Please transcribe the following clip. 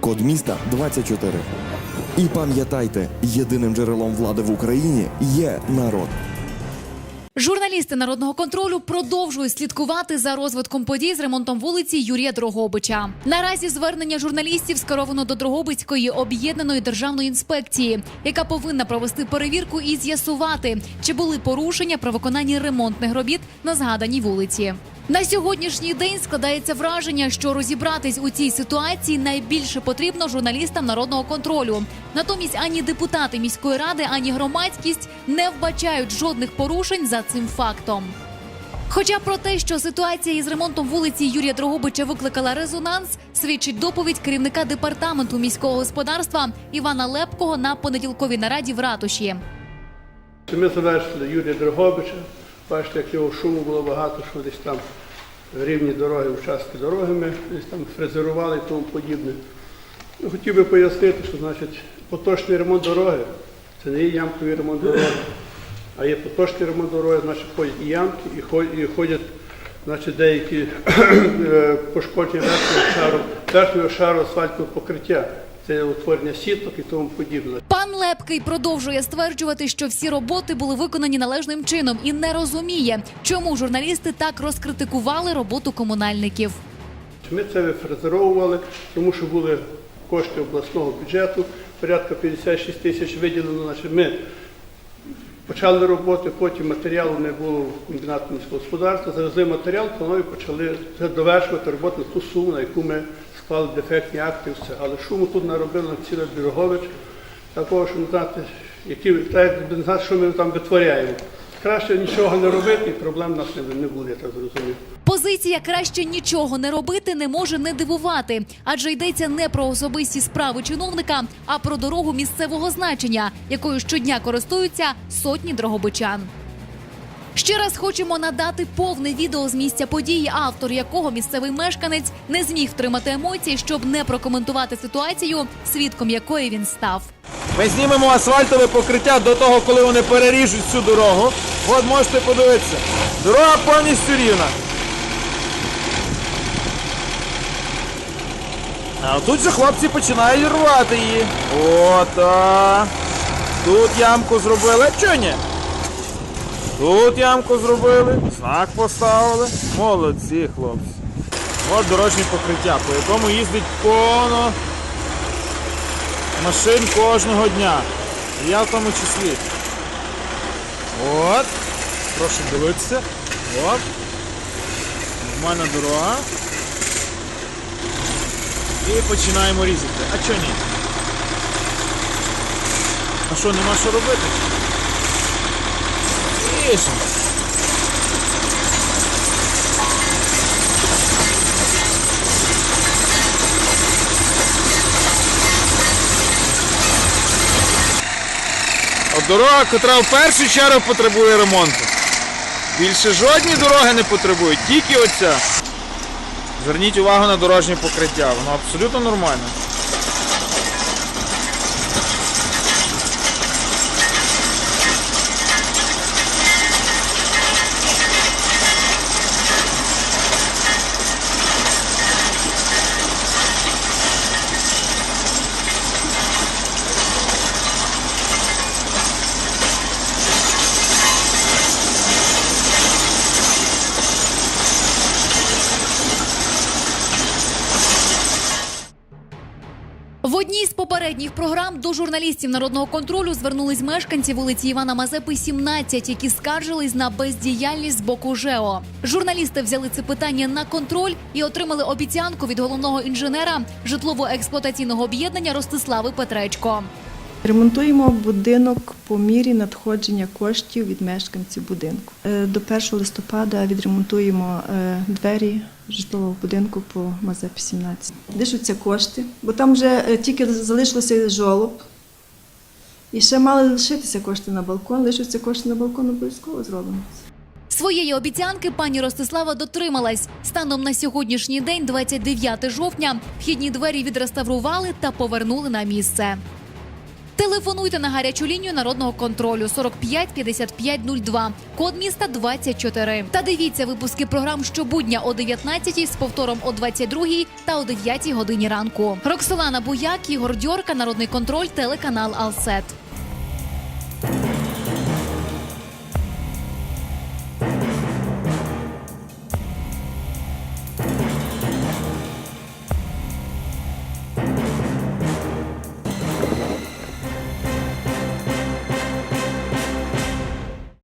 Код міста 24. І пам'ятайте, єдиним джерелом влади в Україні є народ. Журналісти народного контролю продовжують слідкувати за розвитком подій з ремонтом вулиці Юрія Дрогобича. Наразі звернення журналістів скеровано до Дрогобицької об'єднаної державної інспекції, яка повинна провести перевірку і з'ясувати, чи були порушення при виконанні ремонтних робіт на згаданій вулиці. На сьогоднішній день складається враження, що розібратись у цій ситуації найбільше потрібно журналістам народного контролю. Натомість ані депутати міської ради, ані громадськість не вбачають жодних порушень за цим фактом. Хоча про те, що ситуація із ремонтом вулиці Юрія Дрогобича викликала резонанс, свідчить доповідь керівника департаменту міського господарства Івана Лепкого на понеділковій нараді в ратуші. Ми завершили Юрія Дрогобича. Бачите, як його шуму було багато, що десь там рівні дороги, участки дороги ми десь там фрезерували і тому подібне. Ну, хотів би пояснити, що значить поточний ремонт дороги це не є ямковий ремонт дороги, а є поточний ремонт дороги, значить ходять і ямки, і ходять, значить, деякі е, пошкодження верхнього шару, верхнього шару асфальтного покриття. Це утворення сіток і тому подібне. Лепкий продовжує стверджувати, що всі роботи були виконані належним чином і не розуміє, чому журналісти так розкритикували роботу комунальників. Ми це вифрезеровували, тому що були кошти обласного бюджету, порядка 56 тисяч виділено. Значить, ми почали роботи, потім матеріалу не було в комбінату міського господарства. Завезли матеріал, планові почали довершувати роботу на ту суму, на яку ми склали дефектні акти. Все. Але шуму тут наробили на ціле Бірогович, такого, що не знати, які, не знати, що ми там витворяємо. Краще нічого не робити, проблем нас не, буде, так зрозумів. Позиція краще нічого не робити не може не дивувати, адже йдеться не про особисті справи чиновника, а про дорогу місцевого значення, якою щодня користуються сотні дрогобичан. Ще раз хочемо надати повне відео з місця події, автор якого місцевий мешканець не зміг втримати емоцій, щоб не прокоментувати ситуацію, свідком якої він став. Ми знімемо асфальтове покриття до того, коли вони переріжуть цю дорогу. От можете подивитися. Дорога повністю рівна. А тут же хлопці починають рвати її. Ота. Тут ямку зробили. Чого ні? Тут ямку зробили, знак поставили. Молодці, хлопці. От дорожнє покриття, по якому їздить повно машин кожного дня. Я в тому числі. От. Прошу дивитися. От. Нормальна дорога. І починаємо різати. А чого ні? А що, нема що робити? От дорога, котра в першу чергу потребує ремонту. Більше жодні дороги не потребують, тільки оця. Зверніть увагу на дорожнє покриття, воно абсолютно нормальне. Одній з попередніх програм до журналістів народного контролю звернулись мешканці вулиці Івана Мазепи, 17, які скаржились на бездіяльність з боку ЖЕО. Журналісти взяли це питання на контроль і отримали обіцянку від головного інженера житлово-експлуатаційного об'єднання Ростислави Петречко. Ремонтуємо будинок по мірі надходження коштів від мешканців будинку. Е, До 1 листопада відремонтуємо е, двері житлового будинку по Мазепі 17. Лишаться кошти, бо там вже е, тільки залишилося жолоб. І ще мали лишитися кошти на балкон, лишаться кошти на балкон обов'язково зроблено. Своєї обіцянки пані Ростислава дотрималась. Станом на сьогоднішній день, 29 жовтня, вхідні двері відреставрували та повернули на місце. Телефонуйте на гарячу лінію народного контролю 45 55 02, код міста 24. Та дивіться випуски програм щобудня о 19 з повтором о 22 та о 9 годині ранку. Роксолана Буяк, Ігор Дьорка, Народний контроль, телеканал Алсет.